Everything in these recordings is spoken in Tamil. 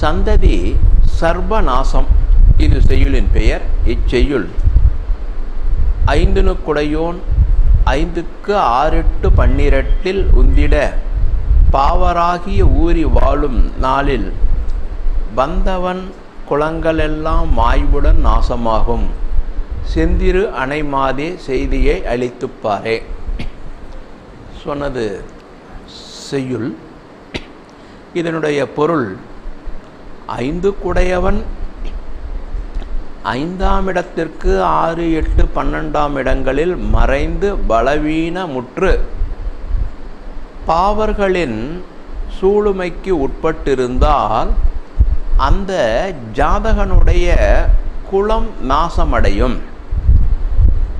சந்ததி சர்வநாசம். இது செய்யுளின் பெயர். இச்செய்யுள். ஐந்துனு குடையோன் ஐந்துக்கு ஆறெட்டு பன்னிரெட்டில் உந்திட. பாவராகிய ஊறி வாழும் நாளில் வந்தவன் குளங்களெல்லாம் மாய்வுடன் நாசமாகும். செந்திரு அணைமாதே செய்தியை அளித்துப்பாரே. சொன்னது செய்யுள். இதனுடைய பொருள் ஐந்து குடையவன் ஐந்தாம் இடத்திற்கு ஆறு எட்டு பன்னெண்டாம் இடங்களில் மறைந்து பலவீன முற்று. பாவர்களின் சூளுமைக்கு உட்பட்டிருந்தால் அந்த ஜாதகனுடைய குலம் நாசமடையும்.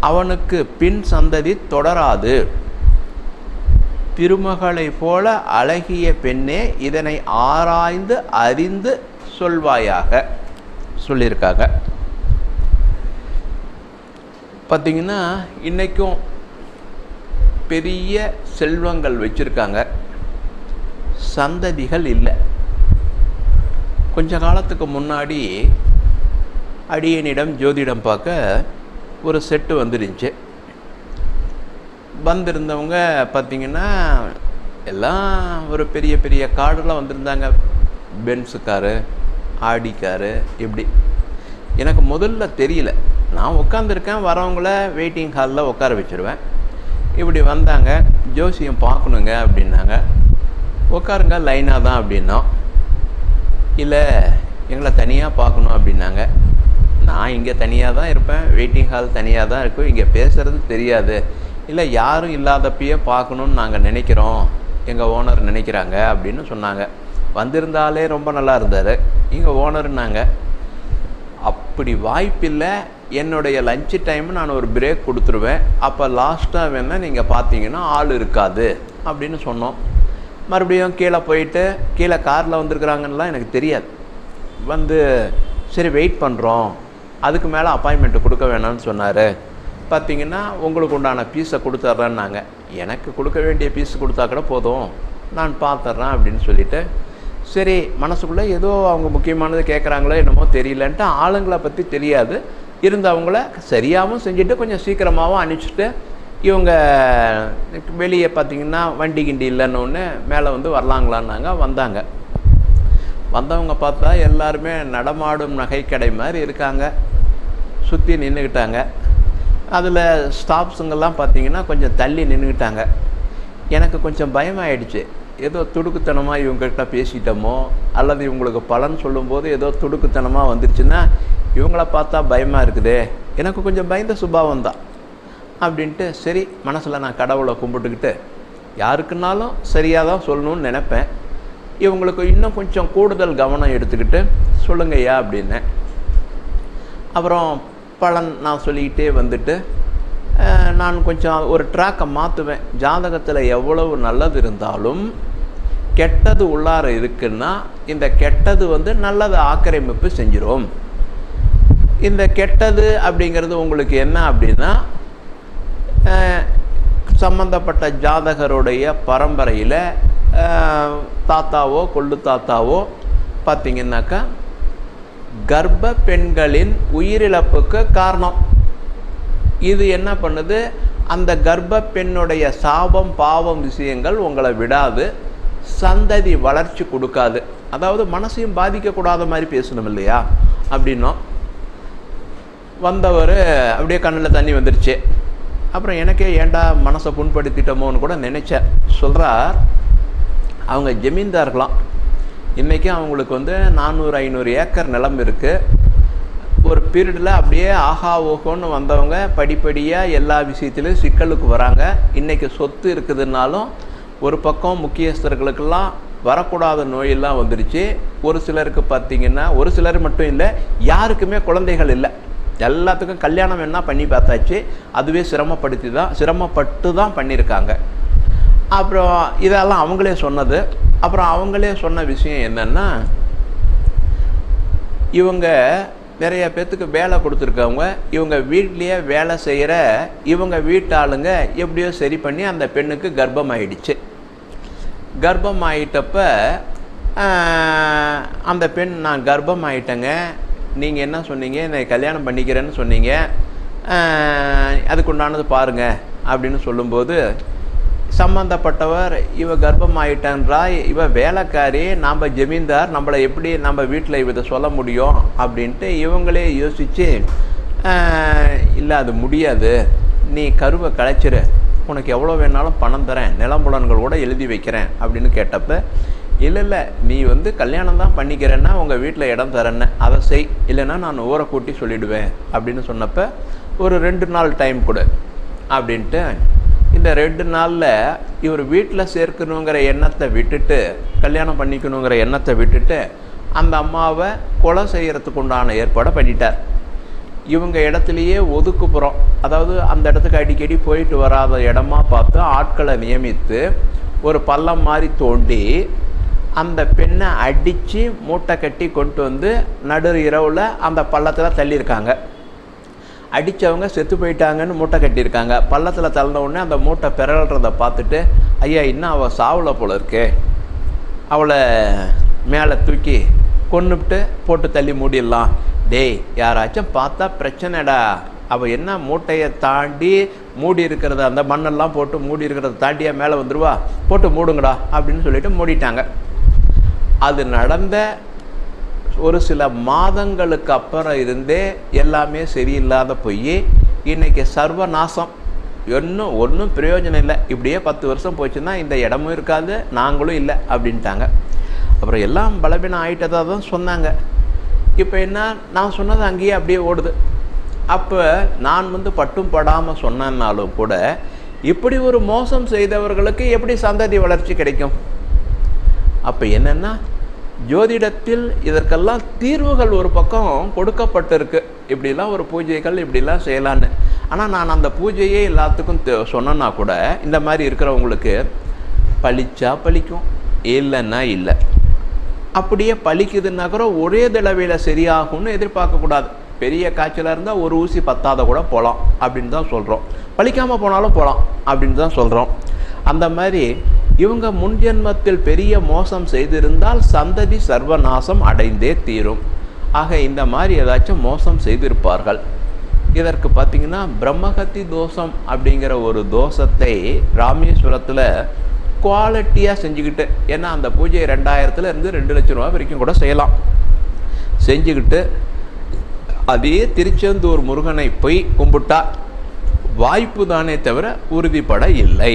அவனுக்கு பின் சந்ததி தொடராது. திருமகளைப் போல அழகிய பெண்ணே இதனை ஆராய்ந்து அறிந்து சொல்வாயாக சொல்லியிருக்காங்க. பார்த்திங்கன்னா இன்றைக்கும் பெரிய செல்வங்கள் வச்சுருக்காங்க. சந்ததிகள் இல்லை. கொஞ்ச காலத்துக்கு முன்னாடி அடியனிடம் ஜோதிடம் பார்க்க ஒரு செட்டு வந்துருந்துச்சு. வந்திருந்தவங்க பார்த்திங்கன்னா எல்லாம் ஒரு பெரிய பெரிய கார்டெலாம் வந்திருந்தாங்க. பென்ஸு காரு ஆடிக்காரு இப்படி எனக்கு முதல்ல தெரியல. நான் உட்காந்துருக்கேன் வரவங்கள வெயிட்டிங் ஹாலில் உட்கார வச்சுருவேன். இப்படி வந்தாங்க ஜோசியம் பார்க்கணுங்க அப்படின்னாங்க. உட்காருங்க லைனாக தான் அப்படின்னோம். இல்லை எங்களை தனியாக பார்க்கணும் அப்படின்னாங்க. நான் இங்கே தனியாக தான் இருப்பேன் வெயிட்டிங் ஹால் தனியாக தான் இருக்கும் இங்கே பேசுகிறது தெரியாது. இல்லை யாரும் இல்லாதப்பயே பார்க்கணுன்னு நாங்கள் நினைக்கிறோம் எங்கள் ஓனர் நினைக்கிறாங்க அப்படின்னு சொன்னாங்க. வந்திருந்தாலே ரொம்ப நல்லா இருந்தார். இங்கே ஓனர்னாங்க அப்படி வாய்ப்பில்லை. என்னுடைய லஞ்ச் டைம் நான் ஒரு பிரேக் கொடுத்துருவேன். அப்போ லாஸ்ட்டாக வேணால் நீங்கள் பார்த்தீங்கன்னா ஆள் இருக்காது அப்படின்னு சொன்னோம். மறுபடியும் கீழே போயிட்டு கீழே காரில் வந்திருக்கிறாங்கலாம் எனக்கு தெரியாது. வந்து சரி வெயிட் பண்ணுறோம் அதுக்கு மேலே அப்பாயின்மெண்ட்டு கொடுக்க வேணாம்னு சொன்னார். பார்த்தீங்கன்னா உங்களுக்கு உண்டான பீஸை கொடுத்துட்றேன்னாங்க எனக்கு கொடுக்க வேண்டிய பீஸ் கொடுத்தா கூட போதும். நான் பார்த்துட்றேன் அப்படின்னு சொல்லிவிட்டு சரி மனசுக்குள்ளே ஏதோ அவங்க முக்கியமானது கேட்குறாங்களோ என்னமோ தெரியலன்ட்டு ஆளுங்களை பற்றி தெரியாது. இருந்தவங்கள சரியாகவும் செஞ்சுட்டு கொஞ்சம் சீக்கிரமாகவும் அனுப்பிச்சிட்டு இவங்க வெளியே பார்த்தீங்கன்னா வண்டி கிண்டி இல்லைன்னு ஒன்று மேலே வந்து வரலாங்களான்னாங்க வந்தாங்க. வந்தவங்க பார்த்தா எல்லாருமே நடமாடும் நகைக்கடை மாதிரி இருக்காங்க. சுற்றி நின்றுக்கிட்டாங்க அதில் ஸ்டாஃப்ஸுங்கெல்லாம் பார்த்தீங்கன்னா கொஞ்சம் தள்ளி நின்றுக்கிட்டாங்க எனக்கு கொஞ்சம் பயமாயிடுச்சு. ஏதோ துடுக்குத்தனமாக இவங்ககிட்ட பேசிட்டோமோ அல்லது இவங்களுக்கு பலன் சொல்லும்போது ஏதோ துடுக்குத்தனமாக வந்துருச்சுன்னா இவங்கள பார்த்தா பயமாக இருக்குதே. எனக்கு கொஞ்சம் பயந்த சுபாவம் தான். அப்படின்ட்டு சரி மனசில் நான் கடவுளை கும்பிட்டுக்கிட்டு யாருக்குனாலும் சரியாக தான் சொல்லணும்னு நினப்பேன். இவங்களுக்கு இன்னும் கொஞ்சம் கூடுதல் கவனம் எடுத்துக்கிட்டு சொல்லுங்கய்யா அப்படின்னேன் அப்புறம் பலன் நான் சொல்லிக்கிட்டே வந்துட்டு நான் கொஞ்சம் ஒரு ட்ராக்கை மாற்றுவேன் ஜாதகத்தில் எவ்வளவு நல்லது இருந்தாலும் கெட்டது உள்ளார இருக்குன்னா இந்த கெட்டது வந்து நல்லதை ஆக்கிரமிப்பு செஞ்சிடும் இந்த கெட்டது அப்படிங்கிறது உங்களுக்கு என்ன அப்படின்னா சம்பந்தப்பட்ட ஜாதகருடைய பரம்பரையில் தாத்தாவோ கொள்ளு தாத்தாவோ பார்த்திங்கனாக்கா கர்ப்ப பெண்களின் உயிரிழப்புக்கு காரணம். இது என்ன பண்ணுது? அந்த கர்ப்ப பெண்ணுடைய சாபம் பாவம் விஷயங்கள் உங்களை விடாது. சந்ததி வளர்ச்சி கொடுக்காது. அதாவது மனசையும் பாதிக்கக்கூடாத மாதிரி பேசணும் இல்லையா? அப்படின்னோம். வந்தவர் அப்படியே கண்ணில் தண்ணி வந்துருச்சு. அப்புறம் எனக்கே ஏண்டா மனசை புண்படுத்திட்டோமோன்னு கூட நினச்சேன். சொல்கிறார் அவங்க ஜமீன்தார்களாம். இன்றைக்கும் அவங்களுக்கு வந்து நானூறு ஐநூறு ஏக்கர் நிலம் இருக்குது ஒரு பீரியடில் அப்படியே ஆஹா ஓஹோன்னு வந்தவங்க படிப்படியாக எல்லா விஷயத்துலேயும் சிக்கலுக்கு வராங்க. இன்றைக்கி சொத்து இருக்குதுன்னாலும் ஒரு பக்கம் முக்கியஸ்தர்களுக்கெல்லாம் வரக்கூடாத நோயெல்லாம் வந்துருச்சு. ஒரு சிலருக்கு பார்த்தீங்கன்னா ஒரு சிலர் மட்டும் இல்லை யாருக்குமே குழந்தைகள் இல்லை. எல்லாத்துக்கும் கல்யாணம் என்ன பண்ணி பார்த்தாச்சு. அதுவே சிரமப்படுத்தி தான் சிரமப்பட்டு தான் பண்ணியிருக்காங்க அப்புறம் இதெல்லாம் அவங்களே சொன்னது. அப்புறம் அவங்களே சொன்ன விஷயம் என்னென்னா இவங்க நிறைய பேர்த்துக்கு வேலை கொடுத்துருக்கவங்க இவங்க வீட்லேயே வேலை செய்கிற இவங்க வீட்டு ஆளுங்க எப்படியோ சரி பண்ணி அந்த பெண்ணுக்கு கர்ப்பம் ஆயிடுச்சு கர்ப்பம் ஆயிட்டப்ப அந்த பெண் நான் கர்ப்பம் ஆயிட்டேங்க நீங்கள் என்ன சொன்னீங்க? என்னை கல்யாணம் பண்ணிக்கிறேன்னு சொன்னீங்க. அதுக்குண்டானது அதுக்கு உண்டானது பாருங்க. அப்படின்னு சொல்லும்போது சம்பந்தப்பட்டவர் இவ கர்ப்பம் இவ வேலைக்காரி நாம் ஜமீன்தார் நம்மளை எப்படி நம்ம வீட்டில் இதை சொல்ல முடியும் அப்படின்ட்டு இவங்களே யோசித்து இல்லை அது முடியாது. நீ கருவை கலைச்சிரு உனக்கு எவ்வளோ வேணாலும் பணம் தரேன். நிலம்புலன்கள் கூட எழுதி வைக்கிறேன். அப்படின்னு கேட்டப்ப இல்லை இல்லை நீ வந்து கல்யாணம் தான் பண்ணிக்கிறேன்னா உங்கள் வீட்டில் இடம் தரேன்னு. அதை செய். இல்லைன்னா நான் ஊரை கூட்டி சொல்லிடுவேன். அப்படின்னு சொன்னப்போ ஒரு ரெண்டு நாள் டைம் கொடு. அப்படின்ட்டு இந்த ரெண்டு நாளில் இவர் வீட்டில் சேர்க்கணுங்கிற எண்ணத்தை விட்டுட்டு கல்யாணம் பண்ணிக்கணுங்கிற எண்ணத்தை விட்டுட்டு அந்த அம்மாவை கொலை செய்கிறதுக்கு உண்டான ஏற்பாடை பண்ணிட்டார். இவங்க இடத்துலையே ஒதுக்குப்புறம் அதாவது அந்த இடத்துக்கு அடிக்கடி போயிட்டு வராத இடமா பார்த்து ஆட்களை நியமித்து ஒரு பள்ளம் மாதிரி தோண்டி அந்த பெண்ணை அடித்து மூட்டை கட்டி கொண்டு வந்து நடு இரவில் அந்த பள்ளத்தில் தள்ளியிருக்காங்க. அடித்தவங்க செத்து போயிட்டாங்கன்னு மூட்டை கட்டியிருக்காங்க. பள்ளத்தில் தள்ளின உடனே அந்த மூட்டை பிறல்றதை பார்த்துட்டு ஐயா இன்னும் அவள் சாவலை போல இருக்கே. அவளை மேலே தூக்கி கொண்டுபிட்டு போட்டு தள்ளி மூடிடலாம். டேய் யாராச்சும் பார்த்தா பிரச்சனைடா. அவள் என்ன மூட்டையை தாண்டி மூடி இருக்கிறத அந்த மண்ணெல்லாம் போட்டு மூடி இருக்கிறத தாண்டியா மேலே வந்துருவா? போட்டு மூடுங்கடா அப்படின்னு சொல்லிட்டு மூடிட்டாங்க. அது நடந்த ஒரு சில மாதங்களுக்கு அப்புறம் இருந்தே எல்லாமே சரியில்லாத போய் இன்றைக்கி சர்வநாசம். ஒன்றும் ஒன்றும் பிரயோஜனம் இல்லை. இப்படியே பத்து வருஷம் போச்சுன்னா இந்த இடமும் இருக்காது நாங்களும் இல்லை அப்படின்ட்டாங்க. அப்புறம் எல்லாம் பலவீனம் ஆகிட்டதாக தான் சொன்னாங்க. இப்போ என்ன நான் சொன்னது அங்கேயே அப்படியே ஓடுது. அப்போ நான் வந்து பட்டும் படாமல் சொன்னேன்னாலும் கூட இப்படி ஒரு மோசம் செய்தவர்களுக்கு எப்படி சந்ததி வளர்ச்சி கிடைக்கும்? அப்போ என்னென்னா ஜோதிடத்தில் இதற்கெல்லாம் தீர்வுகள் ஒரு பக்கம் கொடுக்கப்பட்டிருக்கு. இப்படிலாம் ஒரு பூஜைகள் இப்படிலாம் செய்யலான்னு. ஆனால் நான் அந்த பூஜையே எல்லாத்துக்கும் சொன்னேன்னா கூட இந்த மாதிரி இருக்கிறவங்களுக்கு பழிச்சா பழிக்கும் இல்லைன்னா இல்லை. அப்படியே பழிக்குதுன்னா கூட ஒரே தடவையில் சரியாகும்னு எதிர்பார்க்கக்கூடாது பெரிய காய்ச்சலாக இருந்தால் ஒரு ஊசி பத்தாத கூட போகலாம் அப்படின்னு தான் சொல்கிறோம் பலிக்காமல் போனாலும் போகலாம் அப்படின்னு தான் சொல்கிறோம் அந்த மாதிரி இவங்க முன்ஜென்மத்தில் பெரிய மோசம் செய்திருந்தால் சந்ததி சர்வநாசம் அடைந்தே தீரும். ஆக இந்த மாதிரி ஏதாச்சும் மோசம் செய்திருப்பார்கள். இதற்கு பார்த்தீங்கன்னா பிரம்மகத்தி தோஷம் அப்படிங்கிற ஒரு தோஷத்தை ராமேஸ்வரத்தில் குவாலிட்டியாக செஞ்சுக்கிட்டு ஏன்னா அந்த பூஜை ரெண்டாயிரத்துல இருந்து ரெண்டு லட்சம் ரூபா வரைக்கும் கூட செய்யலாம். செஞ்சுக்கிட்டு அதே திருச்செந்தூர் முருகனை போய் கும்பிட்டா வாய்ப்பு தானே தவிர உறுதிப்பட இல்லை.